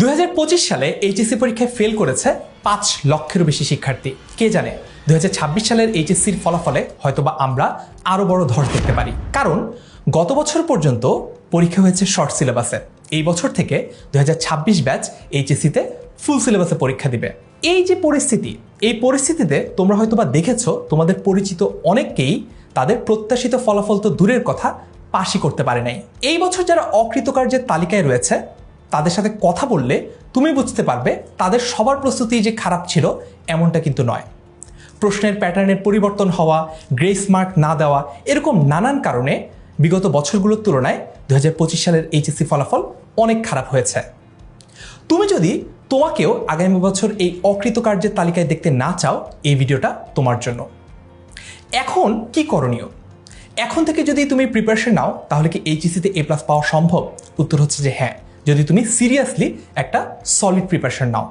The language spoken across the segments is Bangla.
দুই হাজার পঁচিশ সালে এইচএসসি পরীক্ষায় ফেল করেছে পাঁচ লক্ষেরও বেশি শিক্ষার্থী। কে জানে? দুই হাজার ছাব্বিশ সালের এইচএসসির ফলাফলে হয়তোবা আমরা আরও বড় ধস দেখতে পারি। কারণ গত বছর পর্যন্ত পরীক্ষা হয়েছে শর্ট সিলেবাসে এই বছর থেকে দুই হাজার ছাব্বিশ ব্যাচ এইচএসসিতে ফুল সিলেবাসে পরীক্ষা দিবে। এই যে পরিস্থিতি, এই পরিস্থিতিতে তোমরা হয়তোবা দেখেছ, তোমাদের পরিচিত অনেককেই তাদের প্রত্যাশিত ফলাফল তো দূরের কথা, পাশই করতে পারে নাই। এই বছর যারা অকৃতকার্যের তালিকায় রয়েছে তাদের সাথে কথা বললে তুমি বুঝতে পারবে তাদের সবার প্রস্তুতি যে খারাপ ছিল এমনটা কিন্তু নয়। প্রশ্নের প্যাটার্নের পরিবর্তন হওয়া, গ্রেস মার্ক না দেওয়া, এরকম নানান কারণে বিগত বছরগুলোর তুলনায় দু হাজার পঁচিশ সালের এইচএসসি ফলাফল অনেক খারাপ হয়েছে। তুমি যদি তোমাকেও আগামী বছর এই অকৃতকার্যের তালিকায় দেখতে না চাও, এই ভিডিওটা তোমার জন্য। এখন কি করণীয়? এখন থেকে যদি তুমি প্রিপারেশন নাও, তাহলে কি এইচএসিতে এ প্লাস পাওয়া সম্ভব? উত্তর হচ্ছে যে হ্যাঁ। যদি তুমি সিরিয়াসলি একটা সলিড প্রিপারেশন নাও।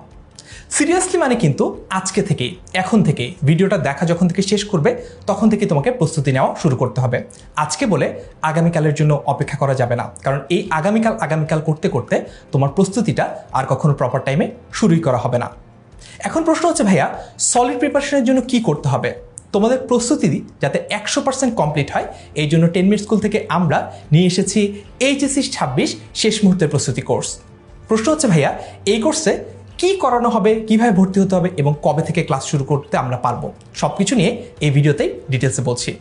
সিরিয়াসলি মানে কিন্তু আজকে থেকেই এখন থেকে, ভিডিওটা দেখা যখন থেকে শেষ করবে, তখন থেকে তোমাকে প্রস্তুতি নেওয়া শুরু করতে হবে। আজকে বলে আগামীকালের জন্য অপেক্ষা করা যাবে না, কারণ এই আগামীকাল আগামীকাল করতে করতে তোমার প্রস্তুতিটা আর কখনো প্রপার টাইমে শুরুই করা হবে না। এখন প্রশ্ন হচ্ছে, ভাইয়া সলিড প্রিপারেশনের জন্য কি করতে হবে? তোমাদের প্রস্তুতি দিই যাতে একশো পার্সেন্ট কমপ্লিট হয়। এই জন্য টেন মিনিট স্কুল থেকে আমরা নিয়ে এসেছি এইচএসসি ছাব্বিশ শেষ মুহূর্তের প্রস্তুতি কোর্স। প্রশ্ন হচ্ছে, ভাইয়া, এই কোর্সে কি করানো হবে, কীভাবে ভর্তি হতে হবে এবং কবে থেকে ক্লাস শুরু করতে আমরা পারব? সব কিছু নিয়ে এই ভিডিওতেই ডিটেলসে বলছি।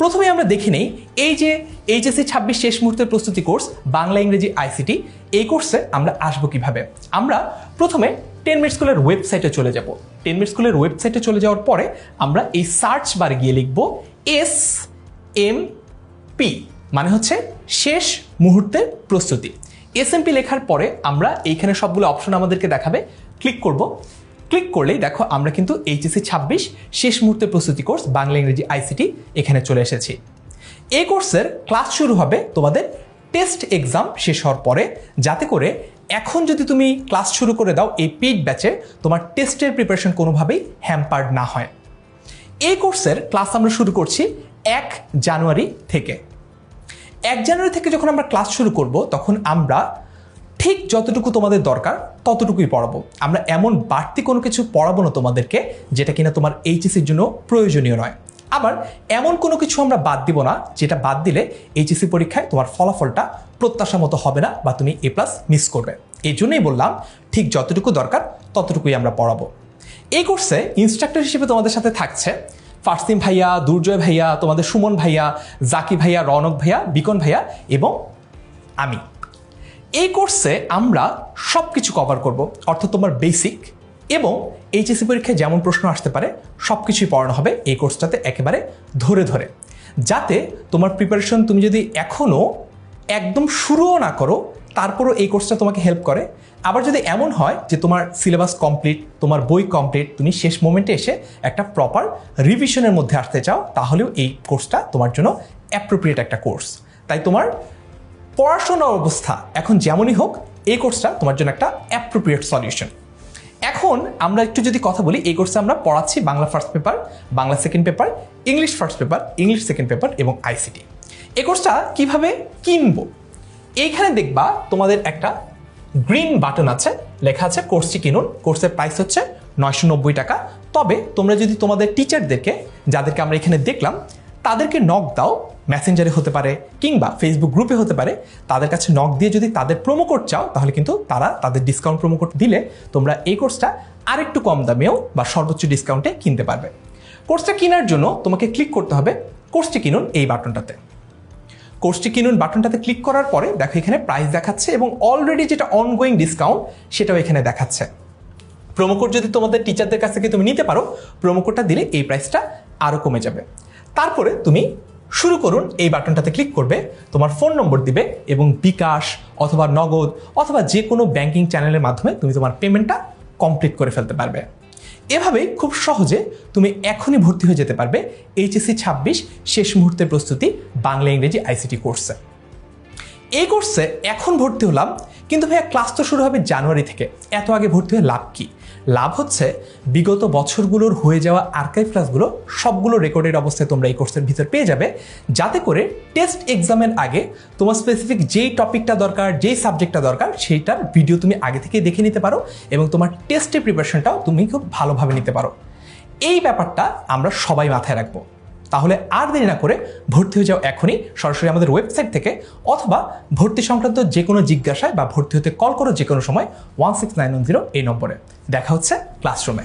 প্রথমে আমরা দেখে নেই, এই যে এইচএসসি ছাব্বিশ শেষ মুহূর্তের প্রস্তুতি কোর্স, বাংলা ইংরেজি আইসিটি, এই কোর্সে আমরা আসব কীভাবে? আমরা প্রথমে টেন মিনিট স্কুলের ওয়েবসাইটে চলে যাব। টেন মিনিট স্কুলের ওয়েবসাইটে চলে যাওয়ার পরে আমরা এই সার্চ বারে গিয়ে লিখব এস এম পি মানে হচ্ছে শেষ মুহূর্তের প্রস্তুতি। এসএমপি লেখার পরে আমরা এইখানে সবগুলো অপশন আমাদেরকে দেখাবে। ক্লিক করব। ক্লিক করলেই দেখো আমরা কিন্তু এইচএসসি ছাব্বিশ, শেষ মুহূর্তের প্রস্তুতি কোর্স বাংলা, ইংরেজি আইসিটি এখানে চলে এসেছি। এই কোর্সের ক্লাস শুরু হবে তোমাদের টেস্ট এক্সাম শেষ হওয়ার পরে। যাতে করে এখন যদি তুমি ক্লাস শুরু করে দাও এই পেইড ব্যাচে তোমার টেস্টের প্রিপারেশন কোনোভাবেই হ্যাম্পার্ড না হয়। এই কোর্সের ক্লাস আমরা শুরু করছি এক জানুয়ারি থেকে। এক জানুয়ারি থেকে যখন আমরা ক্লাস শুরু করব, তখন আমরা ঠিক যতটুকু তোমাদের দরকার ততটুকুই পড়াবো। আমরা এমন বাড়তি কোনো কিছু পড়াবো না তোমাদেরকে, যেটা কিনা তোমার এইচএসির জন্য প্রয়োজনীয় নয়। আবার এমন কোনো কিছু আমরা বাদ দিব না, যেটা বাদ দিলে এইচএসসি পরীক্ষায় তোমার ফলাফলটা প্রত্যাশা মতো হবে না বা তুমি এ প্লাস মিস করবে। এই জন্যই বললাম, ঠিক যতটুকু দরকার ততটুকুই আমরা পড়াবো। এই কোর্সে ইনস্ট্রাক্টর হিসেবে তোমাদের সাথে থাকছে ফারসিম ভাইয়া, দুর্জয় ভাইয়া, তোমাদের সুমন ভাইয়া, জাকি ভাইয়া, রনক ভাইয়া, বিকন ভাইয়া এবং আমি। এই কোর্সে আমরা সব কিছু কভার করব, অর্থাৎ তোমার বেসিক এবং এইচএসসি পরীক্ষায় যেমন প্রশ্ন আসতে পারে সব কিছুই পড়ানো হবে এই কোর্সটাতে একেবারে ধরে ধরে। যাতে তোমার প্রিপারেশন তুমি যদি এখনও একদম শুরুও না করো, তারপরও এই কোর্সটা তোমাকে হেল্প করে। আবার যদি এমন হয় যে তোমার সিলেবাস কমপ্লিট তোমার বই কমপ্লিট তুমি শেষ মোমেন্টে এসে একটা প্রপার রিভিশনের মধ্যে আসতে চাও, তাহলেও এই কোর্সটা তোমার জন্য অ্যাপ্রোপ্রিয়েট একটা কোর্স। তাই তোমার পড়াশোনার অবস্থা এখন যেমনই হোক, এই কোর্সটা তোমার জন্য একটা অ্যাপ্রোপ্রিয়েট সলিউশন এখন আমরা একটু যদি কথা বলি, এই কোর্সে আমরা পড়াচ্ছি Bangla first paper Bangla second paper English first paper English second paper এবং আইসিটি এই কোর্সটা কীভাবে কিনবো? এইখানে দেখবা তোমাদের একটা গ্রিন বাটন আছে, লেখা আছে কোর্সটি কিনুন। কোর্সের প্রাইস হচ্ছে নয়শো নব্বই টাকা। তবে তোমরা যদি তোমাদের টিচারদেরকে যাদেরকে আমরা এখানে দেখলাম তাদেরকে নক দাও মেসেঞ্জারে হতে পারে কিংবা ফেসবুক গ্রুপে হতে পারে, তাদের কাছে নক দিয়ে যদি তাদের প্রোমো কোড চাও, তাহলে কিন্তু তারা তাদের ডিসকাউন্ট প্রোমো কোড দিলে তোমরা এই কোর্সটা আরেকটু কম দামেও বা সর্বোচ্চ ডিসকাউন্টে কিনতে পারবে। কোর্সটা কেনার জন্য তোমাকে ক্লিক করতে হবে কোর্সটি কিনুন এই বাটনটাতে। কোর্সটি কিনুন বাটনটাতে ক্লিক করার পরে দেখো এখানে প্রাইস দেখাচ্ছে এবং অলরেডি যেটা অনগোয়িং ডিসকাউন্ট সেটাও এখানে দেখাচ্ছে। প্রোমো কোড যদি তোমাদের টিচারদের কাছ থেকে তুমি নিতে পারো প্রোমো কোডটা দিলে এই প্রাইসটা আরও কমে যাবে। তারপরে তুমি শুরু করুন এই বাটনটাতে ক্লিক করবে, তোমার ফোন নম্বর দিবে এবং বিকাশ অথবা নগদ অথবা যে কোনো ব্যাংকিং চ্যানেলের মাধ্যমে তুমি তোমার পেমেন্টটা কমপ্লিট করে ফেলতে পারবে। এভাবেই খুব সহজে তুমি এখনই ভর্তি হয়ে যেতে পারবে এইচএসসি ছাব্বিশ শেষ মুহূর্তের প্রস্তুতি বাংলা ইংরেজি আইসিটি কোর্সে। এই কোর্সে এখন ভর্তি হলাম, কিন্তু ভাইয়া ক্লাস তো শুরু হবে জানুয়ারি থেকে, এত আগে ভর্তি হয়ে লাভ কি? লাভ হচ্ছে বিগত বছরগুলোর হয়ে যাওয়া আর্কাইভ ক্লাসগুলো সবগুলো রেকর্ডের অবস্থায় তোমরা এই কোর্সের ভিতর পেয়ে যাবে। যাতে করে টেস্ট এক্সামের আগে তোমার স্পেসিফিক যেই টপিকটা দরকার, যেই সাবজেক্টটা দরকার, সেইটার ভিডিও তুমি আগে থেকে দেখে নিতে পারো এবং তোমার টেস্টের প্রিপারেশনটাও তুমি খুব ভালোভাবে নিতে পারো। এই ব্যাপারটা আমরা সবাই মাথায় রাখব। তাহলে আর দেরি না করে ভর্তি হয়ে যাও এখনই। সরাসরি আমাদের ওয়েবসাইট থেকে অথবা ভর্তি সংক্রান্ত যে কোনো জিজ্ঞাসায় বা ভর্তি হতে কল করো যে কোনো সময় ওয়ান সিক্স নাইন জিরো এই নম্বরে। দেখা হচ্ছে ক্লাসরুমে